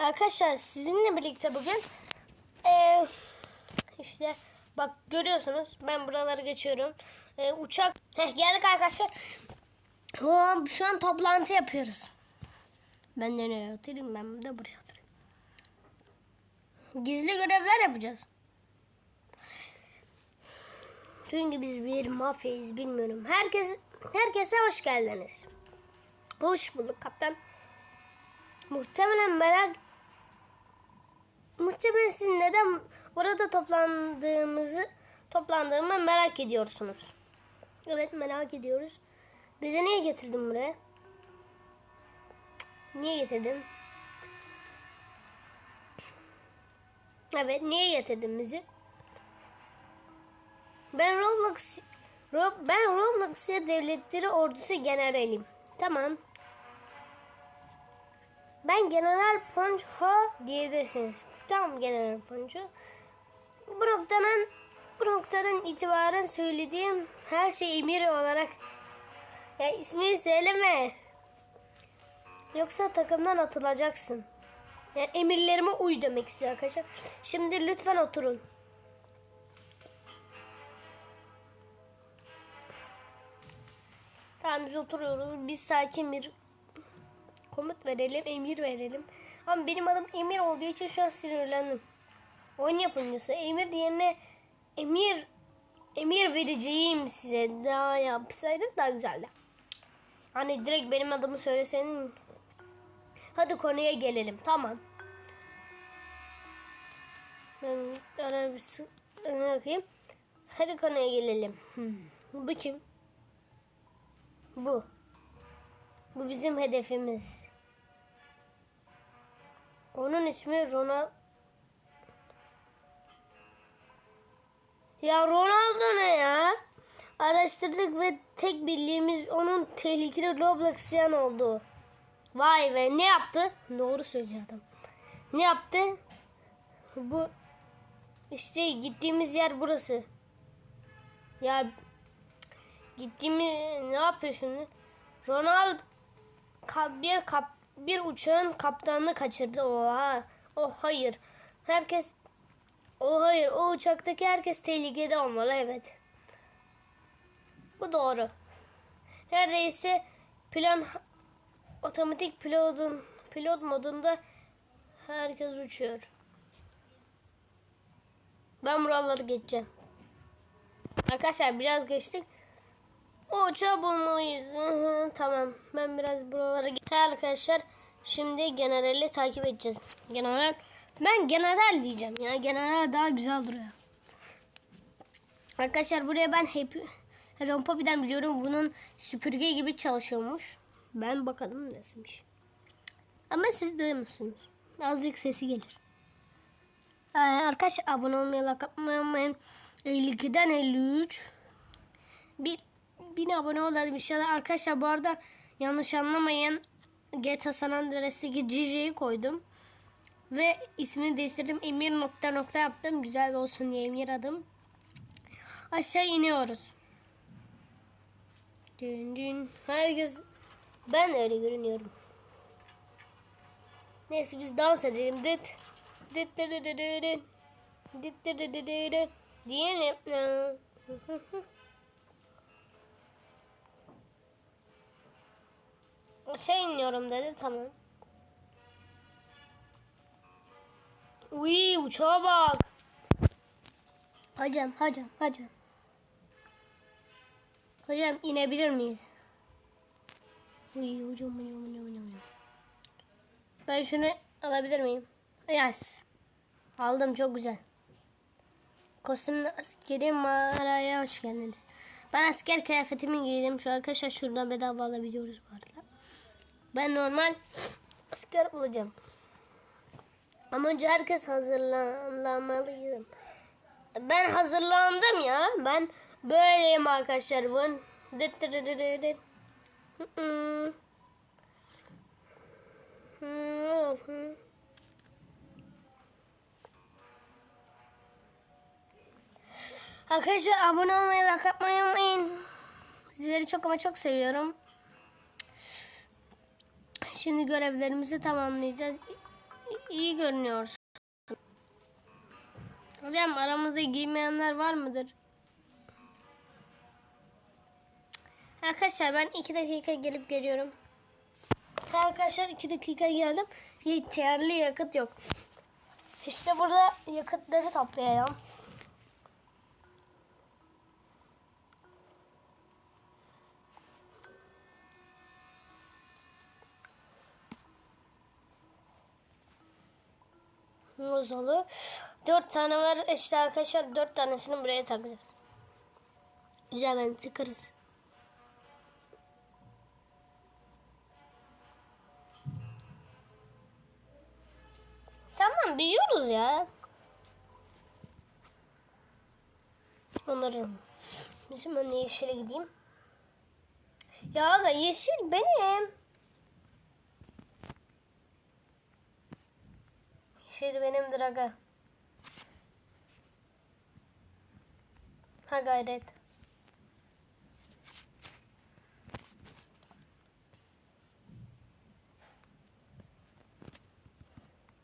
Arkadaşlar sizinle birlikte bugün eee, işte bak görüyorsunuz ben buraları geçiyorum. Eee, uçak Heh, geldik arkadaşlar. Oo, Şu an toplantı yapıyoruz. Ben de nereye oturayım ben de buraya oturayım. Gizli görevler yapacağız. Çünkü biz bir mafyayız bilmiyorum. Herkes herkese hoş geldiniz. Hoş bulduk kaptan. Muhtemelen merak Muhtemelen siz neden burada toplandığımızı toplandığımı merak ediyorsunuz. Evet merak ediyoruz. Bizi niye getirdin buraya? Niye getirdin? Evet niye getirdin bizi? Ben Roblox Rob, ben Roblox'ya devletleri ordusu generaliyim. Tamam. Ben General Poncho diyebilirsiniz. Tamam General Poncho. Bu noktadan bu noktadan itibaren söylediğim her şey emir olarak ya ismini söyleme. Yoksa takımdan atılacaksın. Yani emirlerime uy demek istiyor arkadaşlar. Şimdi lütfen oturun. Tamam biz oturuyoruz. Biz sakin bir komut verelim, emir verelim. Ama benim adım Emir olduğu için şu an sinirlendim. Oyun yapımcısı Emir yerine Emir Emir vereceğim size daha yapsaydın daha güzeldi. Hani direkt benim adımı söyleseydin. Hadi konuya gelelim. Tamam. Ben ara bir. Hadi konuya gelelim. Hmm. Bu kim? Bu. Bu bizim hedefimiz. Onun ismi Ronald. Ya Ronaldo ne ya? Araştırdık ve tek bildiğimiz onun tehlikeli Roblox'yan oldu. Vay be ne yaptı? Doğru söylüyor adam. Ne yaptı? Bu işte gittiğimiz yer burası. Ya gittiğimiz ne yapıyor şimdi? Ronald bir kap bir uçağın kaptanını kaçırdı. Oha. Oh hayır. Herkes o hayır. O uçaktaki herkes tehlikede olmalı evet. Bu doğru. Neredeyse plan otomatik pilotun pilot modunda herkes uçuyor. Ben buraları geçeceğim. Arkadaşlar biraz geçtik. O uçağı bulmalıyız. Tamam. Ben biraz buralara git. Arkadaşlar şimdi generali takip edeceğiz. General. Ben general diyeceğim ya. General daha güzel duruyor. Arkadaşlar buraya ben hep Rompopi'den biliyorum. Bunun süpürge gibi çalışıyormuş. Ben bakalım nasılmış. Ama siz duymuyorsunuz. Azıcık sesi gelir. Ee, arkadaşlar abone olmayı, like atmayı unutmayın. 52'den 53. Bir bin abone olalım inşallah. Arkadaşlar bu arada yanlış anlamayın. GTA San Andreas'taki GG'yi koydum. Ve ismini değiştirdim. Emir nokta nokta yaptım. Güzel olsun diye Emir adım. Aşağı iniyoruz. Dün dün. Herkes ben öyle görünüyorum. Neyse biz dans edelim. Dit. Dit dit dit dit dit. Dit dit dit dit dit. Şey iniyorum dedi tamam. Uy uçağa bak. Hocam hocam hocam. Hocam inebilir miyiz? Uy hocam hocam hocam hocam. Ben şunu alabilir miyim? Yes. Aldım çok güzel. Kostümlü askeri mağaraya hoş geldiniz. Ben asker kıyafetimi giydim. Şu arkadaşlar şuradan bedava alabiliyoruz bu arada. Ben normal asker olacağım. Ama önce herkes hazırlanmalıyım. Ben hazırlandım ya. Ben böyleyim arkadaşlar. Hı. Arkadaşlar abone olmayı, like atmayı unutmayın. Sizleri çok ama çok seviyorum. Şimdi görevlerimizi tamamlayacağız. iyi görünüyorsun. Hocam aramızda giymeyenler var mıdır? Arkadaşlar ben iki dakika gelip geliyorum. Arkadaşlar iki dakika geldim. Yeterli yakıt yok. İşte burada yakıtları toplayalım. Muzalı. Dört tane var. İşte arkadaşlar dört tanesini buraya takacağız. Güzel ben tıkarız. Tamam biliyoruz ya. Onları. Bizim ben yeşile gideyim. Ya aga yeşil benim. Yeşil benimdir aga. Ha gayret.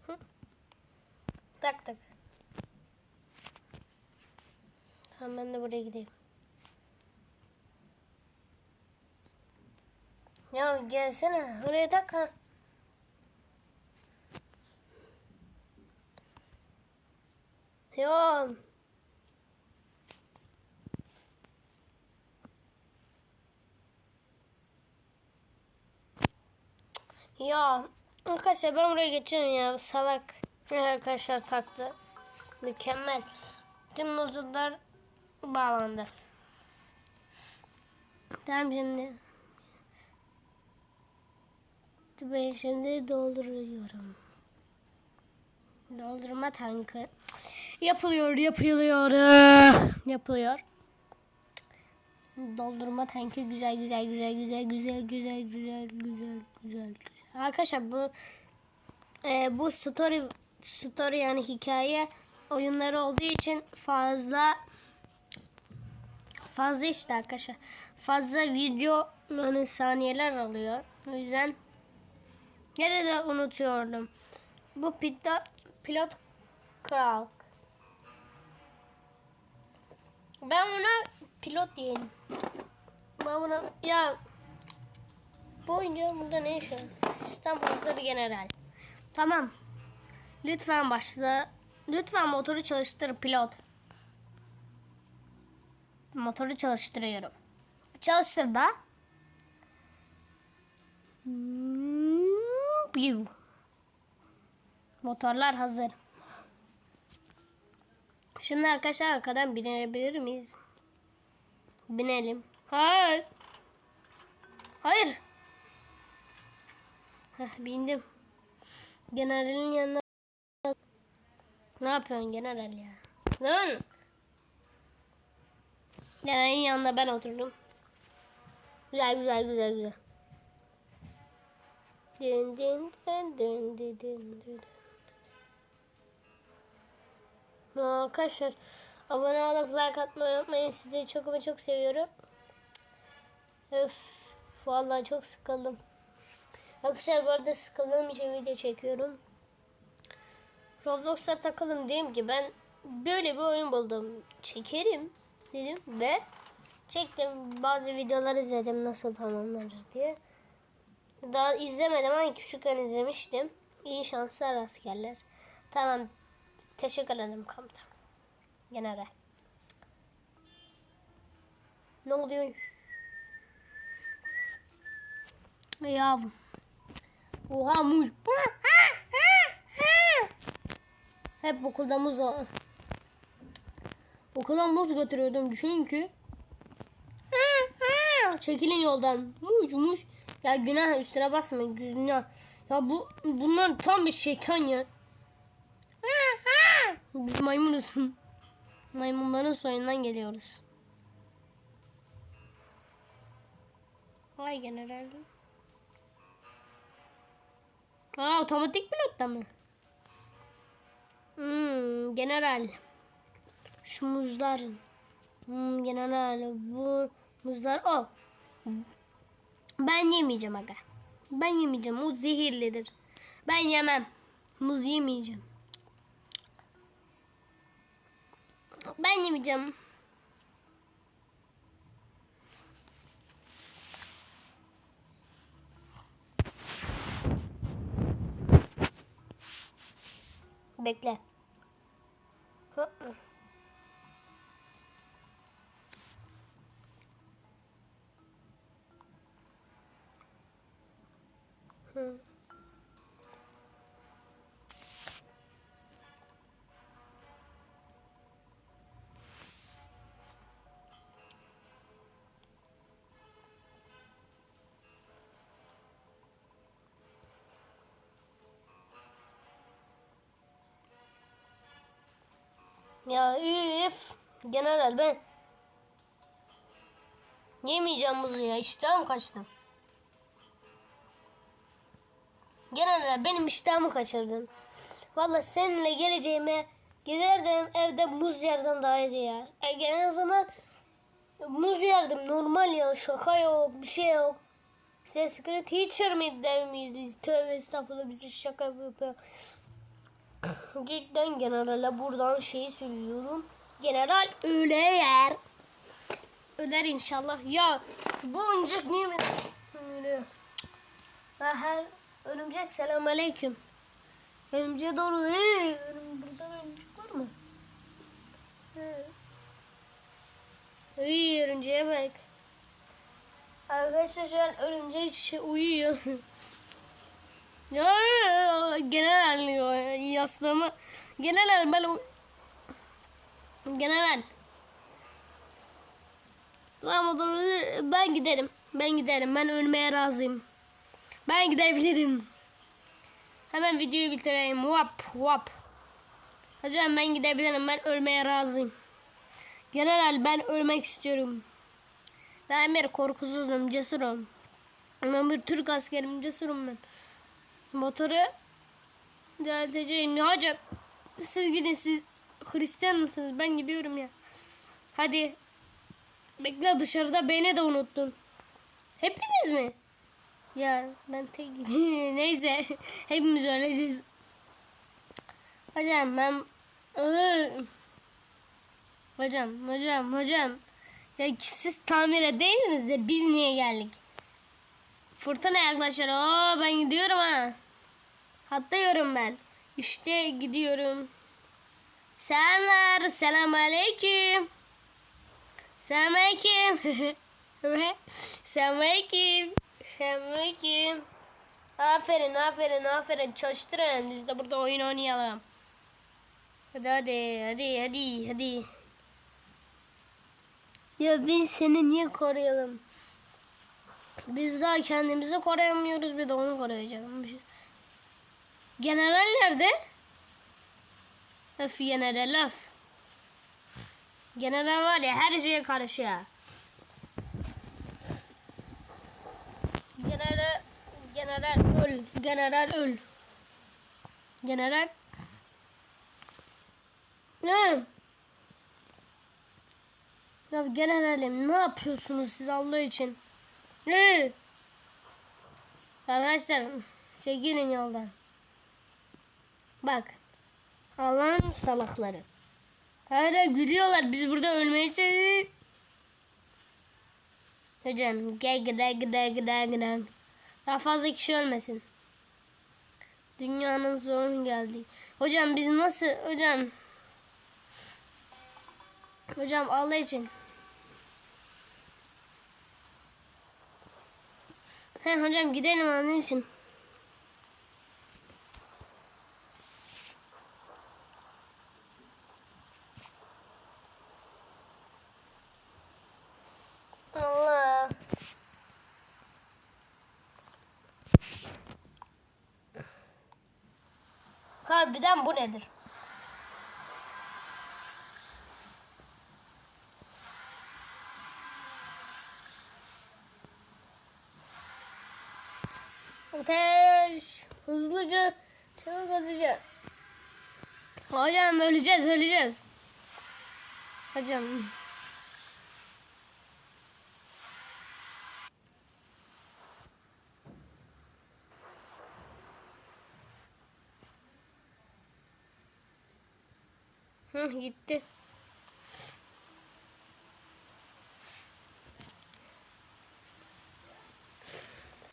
Hı. Tak tak. Tamam ben de buraya gideyim. Ya gelsene. Oraya tak ha. Ya. Ya arkadaşlar ben buraya geçiyorum ya salak. Arkadaşlar taktı. Mükemmel. Tüm muzullar bağlandı. Tamam şimdi. Ben şimdi dolduruyorum. Doldurma tankı. Yapılıyor, yapılıyor. Yapılıyor. Doldurma tankı güzel güzel güzel güzel güzel güzel güzel güzel güzel. Arkadaşlar bu e, bu story story yani hikaye oyunları olduğu için fazla fazla işte arkadaşlar. Fazla video yani saniyeler alıyor. O yüzden nerede unutuyordum. Bu pilot pilot kral. Ben ona pilot diyeyim. Ben buna ya bu oyuncu burada ne yaşıyor? Sistem hazır general. Tamam. Lütfen başla. Lütfen motoru çalıştır pilot. Motoru çalıştırıyorum. Çalıştır da. Motorlar hazır. Şimdi arkadaşlar arkadan binebilir miyiz? Binelim. Hayır. Hayır. Heh, bindim. Generalin yanına. Ne yapıyorsun general ya? Lan. Generalin yanına ben oturdum. Güzel güzel güzel güzel. Dün dün dün dün dün dün dün. Arkadaşlar abone olup like atmayı unutmayın. Sizi çok ama çok seviyorum. Öf. Vallahi çok sıkıldım. Arkadaşlar bu arada sıkıldığım için video çekiyorum. Roblox'a takalım diyeyim ki ben böyle bir oyun buldum. Çekerim dedim ve çektim. Bazı videolar izledim nasıl tamamlanır diye. Daha izlemedim ama küçükken izlemiştim. İyi şanslar askerler. Tamam. Teşekkür ederim komutan. General. Ne oluyor? Yavrum. Oha muz. Hep okulda muz o. Okula muz götürüyordum çünkü. Çekilin yoldan. Muş muş. Ya günah üstüne basma günah. Ya bu bunlar tam bir şeytan ya. Biz maymunuz. Maymunların soyundan geliyoruz. Vay general. Aa otomatik pilotta mı? Hmm, general. Şu muzların. Hmm, general. Bu muzlar o. Ben yemeyeceğim aga. Ben yemeyeceğim. O zehirlidir. Ben yemem. Muz yemeyeceğim. Ben yemeyeceğim. Bekle. Ya üf. General ben yemeyeceğim muzu ya. İştahım kaçtı. General benim iştahımı kaçırdın. Valla seninle geleceğime giderdim evde muz yerdim daha iyi ya. En azından muz yerdim normal ya şaka yok bir şey yok. Sen secret teacher miydi der miyiz biz? Tövbe estağfurullah bizi şaka yapıyor. Cidden generale buradan şeyi söylüyorum. General öyle yer. Öler inşallah. Ya bu oyuncak niye mi? Öyle. Ve her örümcek selam aleyküm. Örümceğe doğru. Hey, örüm, burada örümcek var mı? He. İyi örümceğe bak. Arkadaşlar şu an örümcek şey uyuyor. Ya general yaslama. General ben o- General. Tamam olur. Ben giderim. Ben giderim. Ben ölmeye razıyım. Ben gidebilirim. Hemen videoyu bitireyim. Wap wap. Hocam ben gidebilirim. Ben ölmeye razıyım. General ben ölmek istiyorum. Ben bir korkusuzum, cesurum. Ben bir Türk askerim, cesurum ben. Motoru düzelteceğim. Ya siz gidin siz Hristiyan mısınız? Ben gidiyorum ya. Hadi. Bekle dışarıda beni de unuttun. Hepimiz mi? Ya ben tek Neyse. Hepimiz öleceğiz. Hocam ben Hocam, hocam, hocam. Ya siz tamir edeydiniz de biz niye geldik? Fırtına yaklaşıyor. Oo, ben gidiyorum ha. Atlıyorum ben. İşte gidiyorum. Selamlar. Selam aleyküm. Selam aleyküm. Selam aleyküm. Selam aleyküm. Aferin aferin aferin çalıştırın. Biz de burada oyun oynayalım. Hadi hadi hadi hadi hadi. Ya biz seni niye koruyalım? Biz daha kendimizi koruyamıyoruz bir de onu koruyacakmışız. General nerede? Öf general öf. General var ya her şeye karışıyor. General general öl. General öl. General ne? Ya generalim ne yapıyorsunuz siz Allah için? Ne? Arkadaşlar çekilin yoldan. Bak. Allah'ın salakları. Hala gülüyorlar. Biz burada ölmeye çalışıyoruz. Hocam gel gel gel gel gel. Daha fazla kişi ölmesin. Dünyanın sonu geldi. Hocam biz nasıl hocam? Hocam Allah için. He hocam gidelim onun için. Allah. Harbiden bu nedir? Ateş. Hızlıca. Çabuk hızlıca. Hocam öleceğiz öleceğiz. Hocam. Hı, gitti.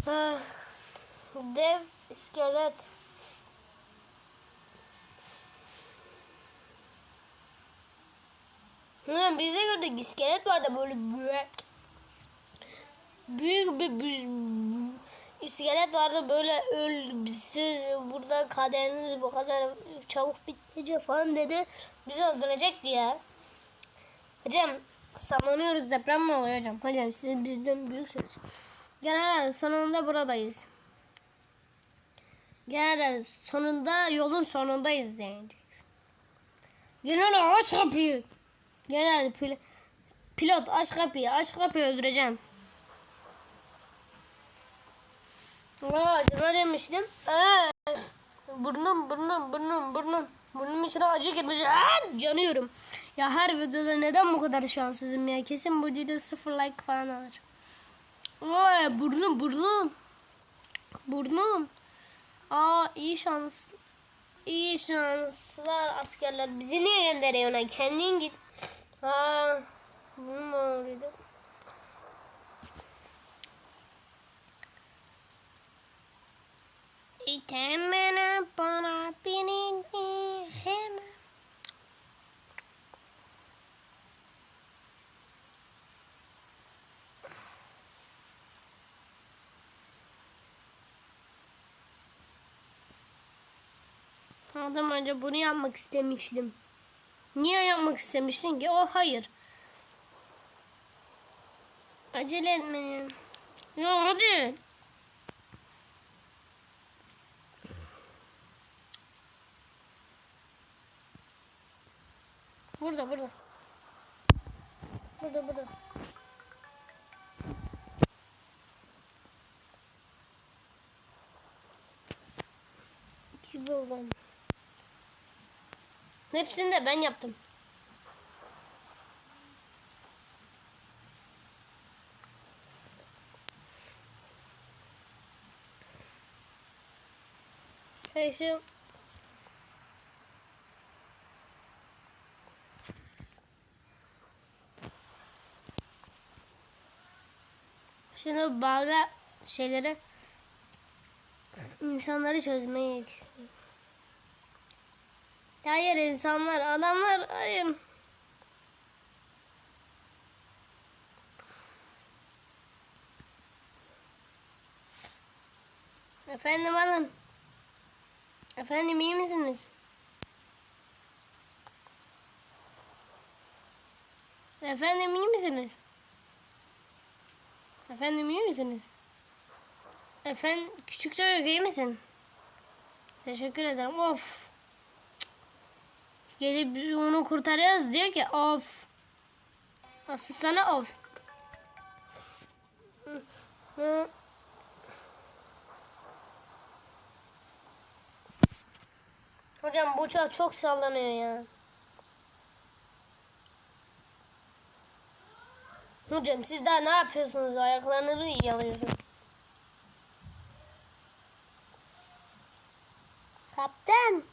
Ah, dev iskelet. Hı, bize göre iskelet vardı böyle büyük. Büyük bir büz- iskelet vardı böyle öl siz burada kaderiniz bu kadar çabuk bitecek falan dedi. Bizi öldürecekti ya. Hocam sallanıyoruz deprem mi oluyor hocam? Hocam siz bizden büyüksünüz. Genel sonunda buradayız. Genel sonunda yolun sonundayız diyeceksin. Genel aç kapıyı. Genel pil pilot aç kapıyı aç kapıyı öldüreceğim. Aa, acaba demiştim. Aa, burnum burnum burnum burnum. Burnum içine acı girmiş. Aa, yanıyorum. Ya her videoda neden bu kadar şanssızım ya? Kesin bu video sıfır like falan alır. Aa, burnum burnum. Burnum. Aa iyi şans. İyi şanslar askerler. Bizi niye gönderiyorsun? Kendin git. Aa, burnum ağrıyordu. İtemene bana beni hemen. Adam önce bunu yapmak istemiştim. Niye yapmak istemiştin ki? O hayır. Acele etmeyin. Ya hadi. Burada burada. Burada burada. Gibi olan. Hepsini de ben yaptım. Neyse. Şimdi bazı şeyleri insanları çözmeye istiyorum. Hayır insanlar, adamlar, hayır. Efendim alın. Efendim iyi misiniz? Efendim iyi misiniz? Efendim iyi misiniz? Efendim küçük çocuk iyi misin? Teşekkür ederim. Of. Gelip onu kurtarıyoruz diyor ki of. Asıl sana of. Hocam bu uçak çok sallanıyor ya. Hocam siz daha ne yapıyorsunuz? Ayaklarınızı yalıyorsunuz. Kaptan.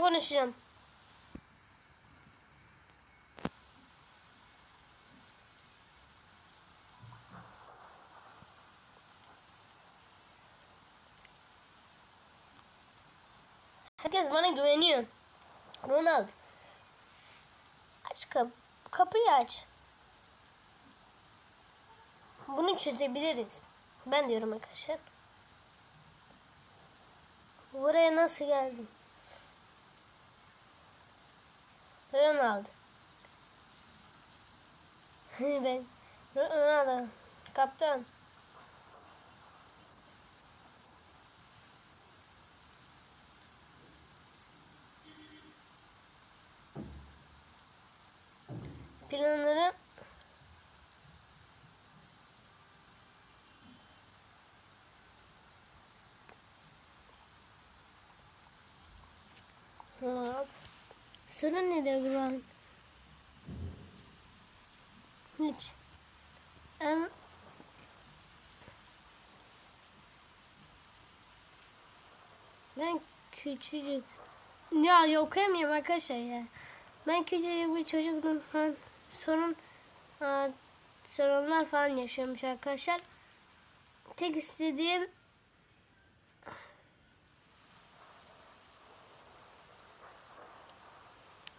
Ben konuşacağım. Herkes bana güveniyor. Ronald. Aç kap kapıyı aç. Bunu çözebiliriz. Ben diyorum arkadaşlar. Buraya nasıl geldim? Ronald. ben. Ronald. Kaptan. Planları Sorun nedir Güven? Hiç. Em, ben küçücük. Ya yok okuyamıyorum arkadaşlar ya. Ben küçücük bir çocuktum. Sorun sorunlar falan yaşıyormuş arkadaşlar. Tek istediğim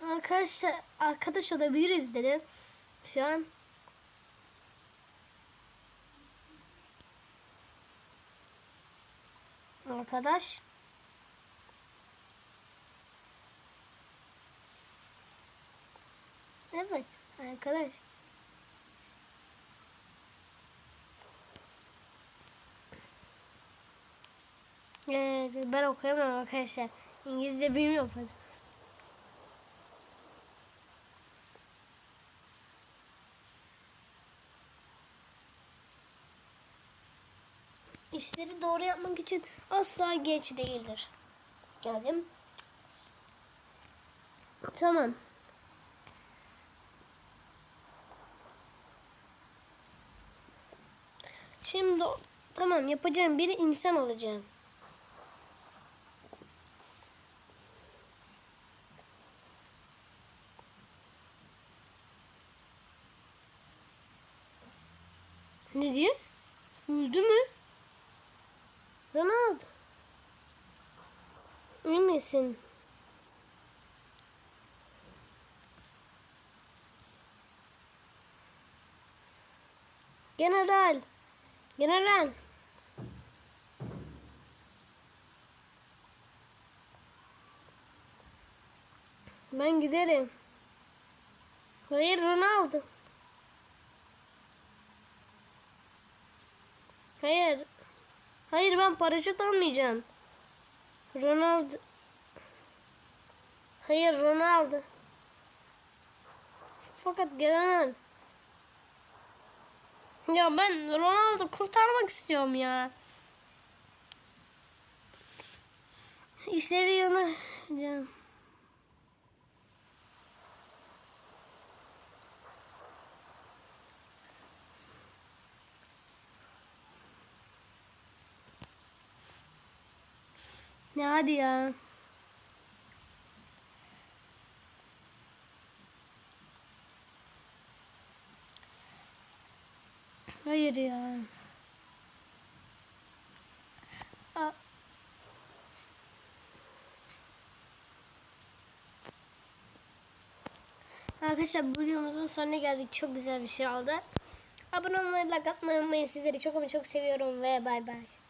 Arkadaşlar arkadaş olabiliriz dedim. Şu an arkadaş Evet arkadaş. Evet, ben okuyamam arkadaşlar. İngilizce bilmiyorum fazla. İşleri doğru yapmak için asla geç değildir. Geldim. Tamam. Şimdi tamam yapacağım biri insan olacağım. Ne diyor? Öldü mü? Ronaldo. İyi misin? General. General. Ben giderim. Hayır Ronaldo. Hayır. Hayır ben paraşüt almayacağım. Ronaldo. Hayır Ronaldo. Fakat gelemem. Ya ben Ronaldo kurtarmak istiyorum ya. İşleri yöneteceğim. Ya hadi ya. Hayır ya. Aa. Arkadaşlar bu videomuzun sonuna geldik. Çok güzel bir şey oldu. Abone olmayı, like atmayı unutmayın. Sizleri çok ama çok seviyorum ve bay bay.